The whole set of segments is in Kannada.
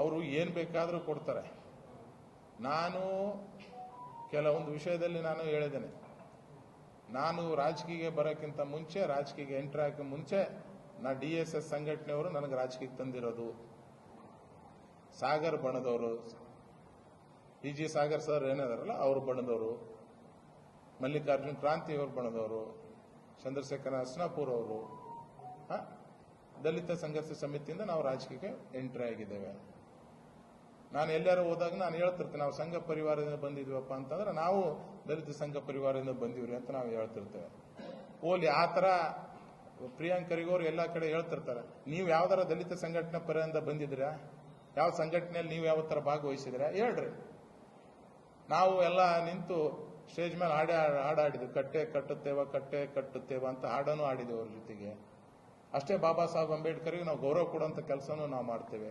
ಅವರು ಏನು ಬೇಕಾದರೂ ಕೊಡ್ತಾರೆ. ನಾನು ಕೆಲವೊಂದು ವಿಷಯದಲ್ಲಿ ನಾನು ಹೇಳಿದ್ದೇನೆ. ನಾನು ರಾಜಕೀಯ ಬರೋಕ್ಕಿಂತ ಮುಂಚೆ ರಾಜಕೀಯ ಎಂಟ್ರಿ ಹಾಕಿ ಮುಂಚೆ ನಾ ಡಿ ಎಸ್ ಎಸ್ ಸಂಘಟನೆಯವರು ನನಗೆ ರಾಜಕೀಯಕ್ಕೆ ತಂದಿರೋದು. ಸಾಗರ್ ಬಣದವರು, ಪಿ ಜಿ ಸಾಗರ್ ಸರ್ ಏನಿದಾರಲ್ಲ, ಅವರು ಬಣದವರು. ಮಲ್ಲಿಕಾರ್ಜುನ್ ಕ್ರಾಂತಿ ಅವರು ಬಣದವರು. ಚಂದ್ರಶೇಖರ ಹಸ್ನಾಪುರ್ ಅವರು. ದಲಿತ ಸಂಘರ್ಷ ಸಮಿತಿಯಿಂದ ನಾವು ರಾಜಕೀಯಕ್ಕೆ ಎಂಟ್ರಿ ಆಗಿದ್ದೇವೆ. ನಾನು ಎಲ್ಲಾರು ಹೋದಾಗ ನಾನು ಹೇಳ್ತಿರ್ತೇನೆ, ನಾವು ಸಂಘ ಪರಿವಾರದಿಂದ ಬಂದಿದ್ವಪ್ಪ ಅಂತಂದ್ರೆ ನಾವು ದಲಿತ ಸಂಘ ಪರಿವಾರದಿಂದ ಬಂದಿವ್ರಿ ಅಂತ ನಾವು ಹೇಳ್ತಿರ್ತೇವೆ. ಓಲಿ ಆ ಥರ ಪ್ರಿಯಾಂಕರಿಗೋರು ಎಲ್ಲ ಕಡೆ ಹೇಳ್ತಿರ್ತಾರೆ, ನೀವು ಯಾವ್ದಾರ ದಲಿತ ಸಂಘಟನೆ ಪರದಿಂದ ಬಂದಿದ್ದೀರಾ ಯಾವ ಸಂಘಟನೆಯಲ್ಲಿ ನೀವು ಯಾವ ಥರ ಭಾಗವಹಿಸಿದ್ರೆ? ಹೇಳ್ರಿ. ನಾವು ಎಲ್ಲ ನಿಂತು ಸ್ಟೇಜ್ ಮೇಲೆ ಹಾಡ, ಹಾಡಾಡಿದ್ವಿ, ಕಟ್ಟೆ ಕಟ್ಟುತ್ತೇವ ಕಟ್ಟೆ ಕಟ್ಟುತ್ತೇವ ಅಂತ ಹಾಡನ್ನು ಆಡಿದೆ ಅವ್ರ ಜೊತೆಗೆ. ಅಷ್ಟೇ ಬಾಬಾ ಸಾಹೇಬ್ ಅಂಬೇಡ್ಕರ್ಗೆ ನಾವು ಗೌರವ ಕೊಡುವಂಥ ಕೆಲಸನೂ ನಾವು ಮಾಡ್ತೇವೆ.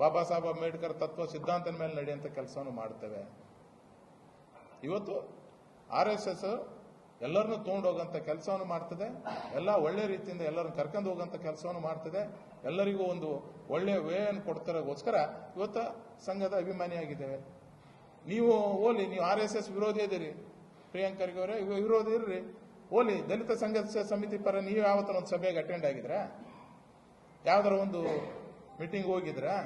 ಬಾಬಾ ಸಾಹೇಬ್ ಅಂಬೇಡ್ಕರ್ ತತ್ವ ಸಿದ್ಧಾಂತದ ಮೇಲೆ ನಡೆಯುವಂಥ ಕೆಲಸವನ್ನು ಮಾಡ್ತೇವೆ. ಇವತ್ತು ಆರ್ ಎಸ್ ಎಸ್ ಎಲ್ಲರನ್ನೂ ತಗೊಂಡು ಹೋಗುವಂಥ ಕೆಲಸವನ್ನು ಮಾಡ್ತದೆ. ಎಲ್ಲ ಒಳ್ಳೆ ರೀತಿಯಿಂದ ಎಲ್ಲರನ್ನು ಕರ್ಕೊಂಡು ಹೋಗೋಂಥ ಕೆಲಸವನ್ನು ಮಾಡ್ತದೆ. ಎಲ್ಲರಿಗೂ ಒಂದು ಒಳ್ಳೆ ವೇ ಅನ್ನು ಕೊಡ್ತಾರೋಗೋಸ್ಕರ ಇವತ್ತು ಸಂಘದ ಅಭಿಮಾನಿಯಾಗಿದ್ದೇವೆ. ನೀವು ಓಲಿ, ನೀವು ಆರ್ ಎಸ್ ಎಸ್ ವಿರೋಧಿ ಇದೀರಿ ಪ್ರಿಯಾಂಕರಿಗೆ ಅವರೇ ವಿರೋಧಿ ಇರ್ರಿ. ಓಲಿ, ದಲಿತ ಸಂಘರ್ಷ ಸಮಿತಿ ಪರ ನೀವು ಯಾವತ್ತರ ಒಂದು ಸಭೆಗೆ ಅಟೆಂಡ್ ಆಗಿದ್ರಾ? ಯಾವ್ದಾರ ಒಂದು ಮೀಟಿಂಗ್ ಹೋಗಿದ್ರಾ?